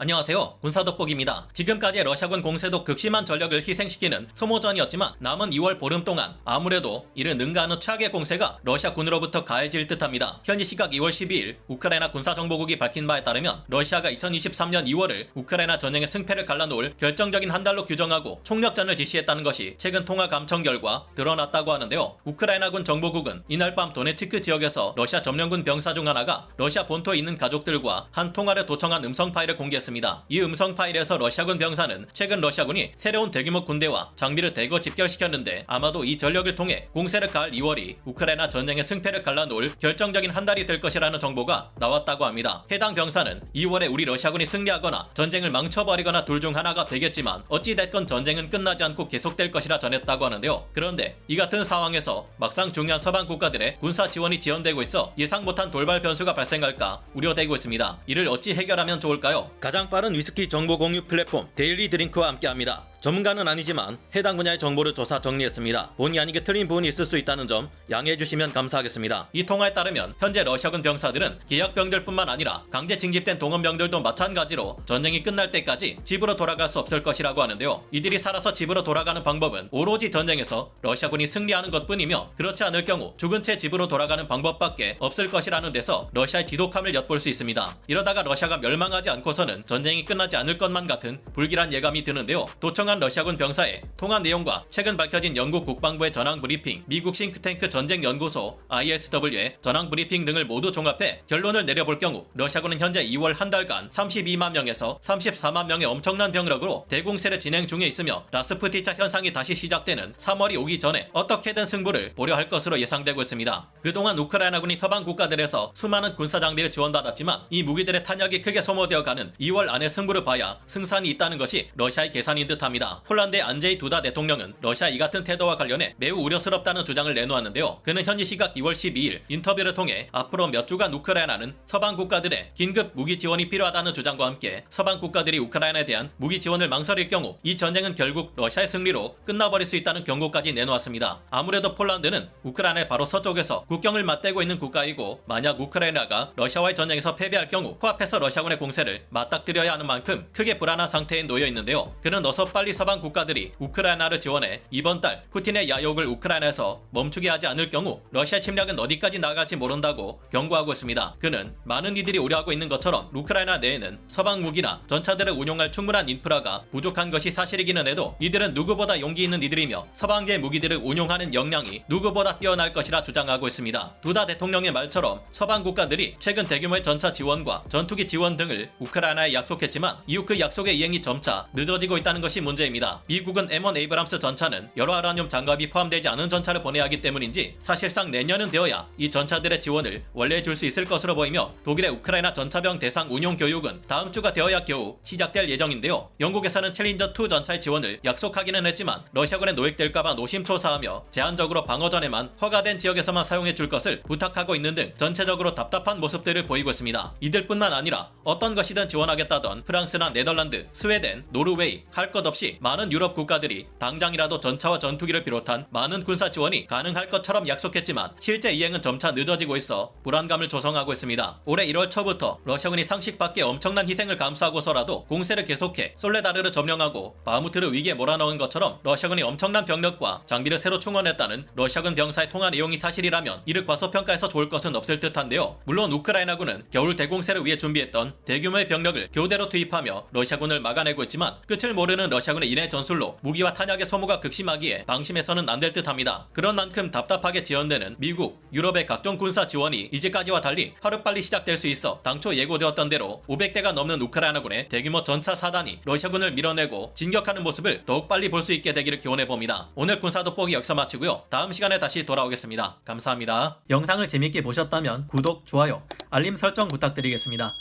안녕하세요. 군사돋보기입니다. 지금까지 러시아군 공세도 극심한 전력을 희생시키는 소모전이었지만 남은 2월 보름 동안 아무래도 이를 능가하는 최악의 공세가 러시아군으로부터 가해질 듯합니다. 현지 시각 2월 12일 우크라이나 군사정보국이 밝힌 바에 따르면 러시아가 2023년 2월을 우크라이나 전쟁의 승패를 갈라놓을 결정적인 한 달로 규정하고 총력전을 지시했다는 것이 최근 통화 감청 결과 드러났다고 하는데요. 우크라이나군 정보국은 이날 밤 도네츠크 지역에서 러시아 점령군 병사 중 하나가 러시아 본토에 있는 가족들과 한 통화를 도청한 음성 파일을 공개했습니다. 이 음성 파일에서 러시아군 병사는 최근 러시아군이 새로운 대규모 군대와 장비를 대거 집결시켰는데 아마도 이 전력을 통해 공세를 가할 2월이 우크라이나 전쟁의 승패를 갈라놓을 결정적인 한 달이 될 것이라는 정보가 나왔다고 합니다. 해당 병사는 2월에 우리 러시아군이 승리하거나 전쟁을 망쳐버리거나 둘 중 하나가 되겠지만 어찌됐건 전쟁은 끝나지 않고 계속될 것이라 전했다고 하는데요. 그런데 이 같은 상황에서 막상 중요한 서방 국가들의 군사 지원이 지연되고 있어 예상 못한 돌발 변수가 발생할까 우려되고 있습니다. 이를 어찌 해결하면 좋을까요? 가장 빠른 위스키 정보 공유 플랫폼 데일리 드링크와 함께합니다. 전문가는 아니지만 해당 분야의 정보를 조사 정리했습니다. 본의 아니게 틀린 부분이 있을 수 있다는 점 양해해 주시면 감사하겠습니다. 이 통화에 따르면 현재 러시아군 병사들은 계약병들뿐만 아니라 강제 징집된 동원병들도 마찬가지로 전쟁이 끝날 때까지 집으로 돌아갈 수 없을 것이라고 하는데요. 이들이 살아서 집으로 돌아가는 방법은 오로지 전쟁에서 러시아군이 승리하는 것뿐이며 그렇지 않을 경우 죽은 채 집으로 돌아가는 방법밖에 없을 것이라는 데서 러시아의 지독함을 엿볼 수 있습니다. 이러다가 러시아가 멸망하지 않고서는 전쟁이 끝나지 않을 것만 같은 불길한 예감이 드는데요. 도청 한 러시아군 병사의 통화 내용과 최근 밝혀진 영국 국방부의 전황 브리핑, 미국 싱크탱크 전쟁 연구소 ISW의 전황 브리핑 등을 모두 종합해 결론을 내려볼 경우 러시아군은 현재 2월 한 달간 32만 명에서 34만 명의 엄청난 병력으로 대공세를 진행 중에 있으며 라스푸티차 현상이 다시 시작되는 3월이 오기 전에 어떻게든 승부를 보려 할 것으로 예상되고 있습니다. 그동안 우크라이나군이 서방 국가들에서 수많은 군사 장비를 지원받았지만 이 무기들의 탄약이 크게 소모되어 가는 2월 안에 승부를 봐야 승산이 있다는 것이 러시아의 계산인 듯합니다. 폴란드의 안제이 두다 대통령은 러시아 이 같은 태도와 관련해 매우 우려스럽다는 주장을 내놓았는데요. 그는 현지 시각 2월 12일 인터뷰를 통해 앞으로 몇 주간 우크라이나는 서방 국가들의 긴급 무기 지원이 필요하다는 주장과 함께 서방 국가들이 우크라이나에 대한 무기 지원을 망설일 경우 이 전쟁은 결국 러시아의 승리로 끝나버릴 수 있다는 경고까지 내놓았습니다. 아무래도 폴란드는 우크라이나의 바로 서쪽에서 국경을 맞대고 있는 국가이고 만약 우크라이나가 러시아와의 전쟁에서 패배할 경우 코앞에서 러시아군의 공세를 맞닥뜨려야 하는 만큼 크게 불안한 상태에 놓여 있는데요. 그는 어서 빨리 서방 국가들이 우크라이나를 지원해 이번 달 푸틴의 야욕을 우크라이나에서 멈추게 하지 않을 경우 러시아 침략은 어디까지 나갈지 모른다고 경고하고 있습니다. 그는 많은 이들이 우려하고 있는 것처럼 우크라이나 내에는 서방 무기나 전차들을 운용할 충분한 인프라가 부족한 것이 사실이기는 해도 이들은 누구보다 용기 있는 이들이며 서방계 무기들을 운용하는 역량이 누구보다 뛰어날 것이라 주장하고 있습니다. 두다 대통령의 말처럼 서방 국가들이 최근 대규모의 전차 지원과 전투기 지원 등을 우크라이나에 약속했지만 이후 그 약속의 이행이 점차 늦어지고 있다는 것이 문제입니다. 미국은 M1 에이브람스 전차는 여러 아라늄 장갑이 포함되지 않은 전차를 보내야 하기 때문인지 사실상 내년은 되어야 이 전차들의 지원을 원래 줄 수 있을 것으로 보이며 독일의 우크라이나 전차병 대상 운용 교육은 다음 주가 되어야 겨우 시작될 예정인데요. 영국에서는 챌린저2 전차의 지원을 약속하기는 했지만 러시아군에 노획될까봐 노심초사하며 제한적으로 방어전에만 허가된 지역에서만 사용해 줄 것을 부탁하고 있는 등 전체적으로 답답한 모습들을 보이고 있습니다. 이들뿐만 아니라 어떤 것이든 지원하겠다던 프랑스나 네덜란드, 스웨덴, 노르웨이 할 것 없이 많은 유럽 국가들이 당장이라도 전차와 전투기를 비롯한 많은 군사 지원이 가능할 것처럼 약속했지만 실제 이행은 점차 늦어지고 있어 불안감을 조성하고 있습니다. 올해 1월 초부터 러시아군이 상식밖에 엄청난 희생을 감수하고서라도 공세를 계속해 솔레다르를 점령하고 바무트를 위기에 몰아넣은 것처럼 러시아군이 엄청난 병력과 장비를 새로 충원했다는 러시아군 병사의 통화 내용이 사실이라면 이를 과소평가해서 좋을 것은 없을 듯한데요. 물론 우크라이나군은 겨울 대공세를 위해 준비했던 대규모의 병력을 교대로 투입하며 러시아군을 막아내고 있지만 끝을 모르는 러시아군 의 이내 전술로 무기와 탄약의 소모가 극심하기에 방심해서는 안 될 듯합니다. 그런 만큼 답답하게 지연되는 미국, 유럽의 각종 군사 지원이 이제까지와 달리 하루빨리 시작될 수 있어 당초 예고되었던 대로 500대가 넘는 우크라이나군의 대규모 전차 사단이 러시아군을 밀어내고 진격하는 모습을 더욱 빨리 볼 수 있게 되기를 기원해 봅니다. 오늘 군사 돋보기 역사 마치고요. 다음 시간에 다시 돌아오겠습니다. 감사합니다. 영상을 재밌게 보셨다면 구독, 좋아요, 알림 설정 부탁드리겠습니다.